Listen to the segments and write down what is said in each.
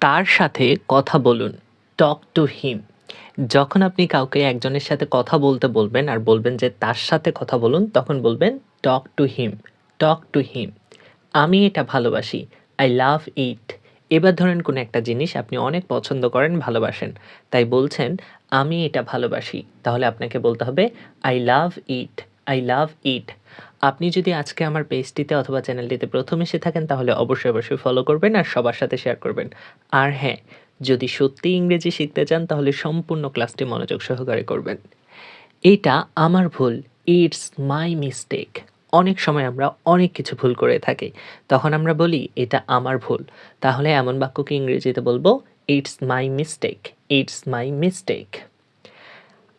তার সাথে কথা বলুন। টক টু হিম যখন আপনি কাউকে একজনের সাথে কথা বলতে বলবেন আর বলবেন যে তার সাথে কথা বলুন, তখন বলবেন talk to him talk to him আমি এটা ভালোবাসি। আই লাভ ইট এবার ধরেন কোনো একটা জিনিস আপনি অনেক পছন্দ করেন, ভালোবাসেন। তাই বলছেন, আমি এটা ভালোবাসি। তাহলে আপনাকে বলতে হবে I love it I love ইট। আপনি যদি আজকে আমার পেজটিতে অথবা চ্যানেলটিতে প্রথম এসে থাকেন, তাহলে অবশ্যই অবশ্যই ফলো করবেন আর সবার সাথে শেয়ার করবেন। আর হ্যাঁ যদি সত্যি ইংরেজি শিখতে চান, তাহলে সম্পূর্ণ ক্লাসটি মনোযোগ সহকারে করবেন। এটা আমার ভুল। ইটস মাই মিস্টেক অনেক সময় আমরা অনেক কিছু ভুল করে থাকি। তখন আমরা বলি, এটা আমার ভুল। তাহলে এমন বাক্যকে ইংরেজিতে বলব it's my mistake it's my mistake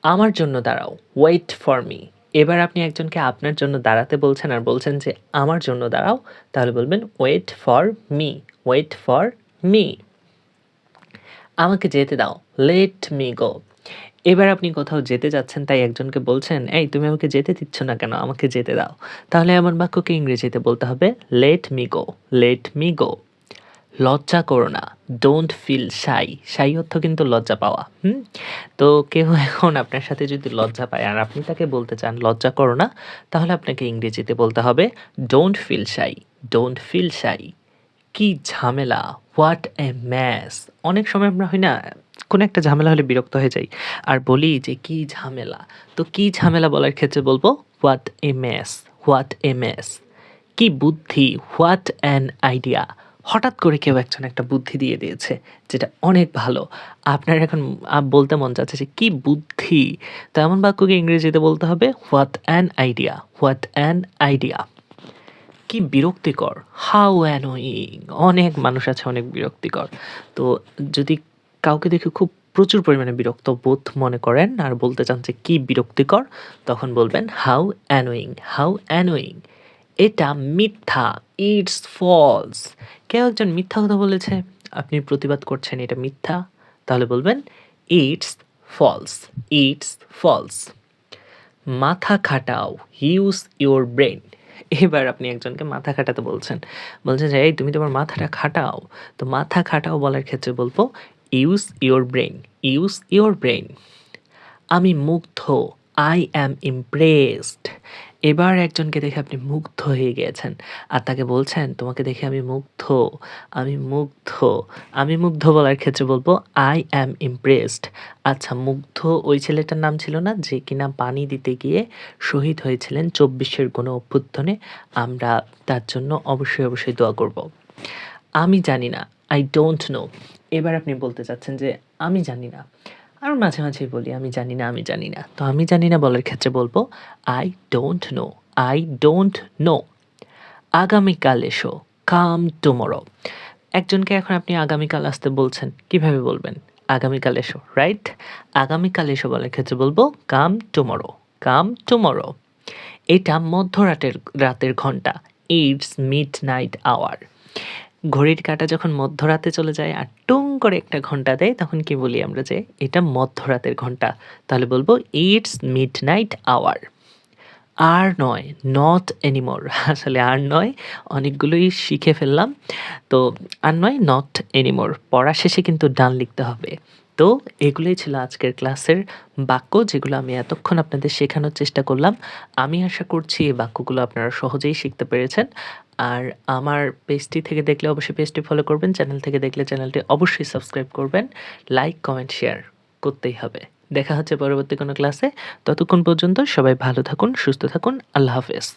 আমার জন্য দাঁড়াও। ওয়েট ফর মি এবার আপনি একজনকে আপনার জন্য দাঁড়াতে বলছেন আর বলছেন যে, আমার জন্য দাঁড়াও। তাহলে বলবেন wait for me wait for me আমাকে যেতে দাও লেট মি গো এবার আপনি কোথাও যেতে যাচ্ছেন, তাই একজনকে বলছেন, এই, তুমি আমাকে যেতে দিচ্ছ না কেন? আমাকে যেতে দাও। তাহলে এমন বাক্যকে ইংরেজিতে বলতে হবে let me go let me go লজ্জা করো না ডোন্ট ফিল শাই শাই অর্থ কিন্তু লজ্জা পাওয়া, হুম? তো কেউ এখন আপনার সাথে যদি লজ্জা পায়, আর আপনি তাকে বলতে চান, লজ্জা করো না, তাহলে আপনাকে ইংরেজিতে বলতে হবে don't feel shy don't feel shy কি ঝামেলা হোয়াট এ ম্যাস অনেক সময় আমরা হয় না, কোনো একটা ঝামেলা হলে বিরক্ত হয়ে যাই, আর বলি যে কি ঝামেলা। তো কি ঝামেলা বলার ক্ষেত্রে বলব what a mess what a mess কি বুদ্ধি হোয়াট অ্যান আইডিয়া হঠাৎ করে কেউ একজন একটা বুদ্ধি দিয়ে দিয়েছে, যেটা অনেক ভালো। আপনার এখন বলতে মন চাচ্ছে যে, কি বুদ্ধি? তো এমন বাক্যকে ইংরেজিতে বলতে হবে what an idea what an idea কি বিরক্তিকর। হাউ অ্যানোয়িং অনেক মানুষ আছে অনেক বিরক্তিকর। তো যদি কাউকে দেখে খুব প্রচুর পরিমাণে বিরক্ত বোধ মনে করেন আর বলতে চান যে, কি বিরক্তিকর? তখন বলবেন হাউ অ্যানোয়িং হাউ অ্যানোয়িং এটা মিথ্যা ইটস ফলস কেউ একজন মিথ্যা কথা বলেছে, আপনি প্রতিবাদ করছেন এটা মিথ্যা, তাহলে বলবেন ইটস ফলস ইটস ফলস মাথা খাটাও ইউজ ইউর ব্রেন এবার আপনি একজনকে মাথা খাটাতে বলছেন। বলছেন যে, এই তুমি তোমার মাথাটা খাটাও। তো মাথা খাটাও বলার ক্ষেত্রে বলব use your brain use your brain আমি মুগ্ধ আই অ্যাম ইমপ্রেসড এবার একজনকে দেখে আপনি মুগ্ধ হয়ে গিয়েছেন। আর তাকে বলছেন, তোমাকে দেখে আমি মুগ্ধ আমি মুগ্ধ আমি মুগ্ধ বলার ক্ষেত্রে বলব আই অ্যাম ইমপ্রেসড আচ্ছা মুগ্ধ ওই ছেলেটার নাম ছিল না, যে কিনা পানি দিতে গিয়ে শহীদ হয়েছিলেন চব্বিশের কোনো অভ্যুত্থানে। আমরা তার জন্য অবশ্যই অবশ্যই দোয়া করব। আমি জানি না আই ডোন্ট নো এবার আপনি বলতে চাচ্ছেন যে, আমি জানি না। আর মাঝে মাঝেই বলি, আমি জানি না, আমি জানি না। তো আমি জানি না বলার ক্ষেত্রে বলব I don't know I don't know আগামীকাল এসো কাম টুমোরো একজনকে এখন আপনি আগামীকাল আসতে বলছেন, কীভাবে বলবেন? আগামীকাল এসো রাইট আগামীকাল এসো বলার ক্ষেত্রে বলব কাম টুমোরো কাম টুমোরো এটা মধ্যরাতের, রাতের ঘণ্টা ইটস মিড নাইট আওয়ার ঘড়ির কাটা যখন মধ্যরাতে চলে যায়, আর টুং করে একটা ঘণ্টা দেয়, তখন কি বলি আমরা যে এটা মধ্যরাতের ঘণ্টা। তাহলে বলব ইটস মিড নাইট আওয়ার আর নয় নট এনিমোর আসলে আর নয়, অনেকগুলোই শিখে ফেললাম। তো আর নয় নট এনিমোর পড়া শেষে কিন্তু ডান লিখতে হবে। তো এগুলোই ছিল আজকের ক্লাসের বাক্য, যেগুলো আমি এতক্ষণ আপনাদের শেখানোর চেষ্টা করলাম। আমি আশা করছি এই বাক্যগুলো আপনারা সহজেই শিখতে পেরেছেন। আর আমার পেজটি থেকে দেখলে অবশ্যই পেজটি ফলো করবেন চ্যানেল থেকে দেখলে চ্যানেলটি অবশ্যই সাবস্ক্রাইব করবেন। লাইক কমেন্ট শেয়ার করতেই হবে। দেখা হচ্ছে পরবর্তী কোনো ক্লাসে। ততক্ষণ পর্যন্ত সবাই ভালো থাকুন, সুস্থ থাকুন। আল্লাহ হাফেজ।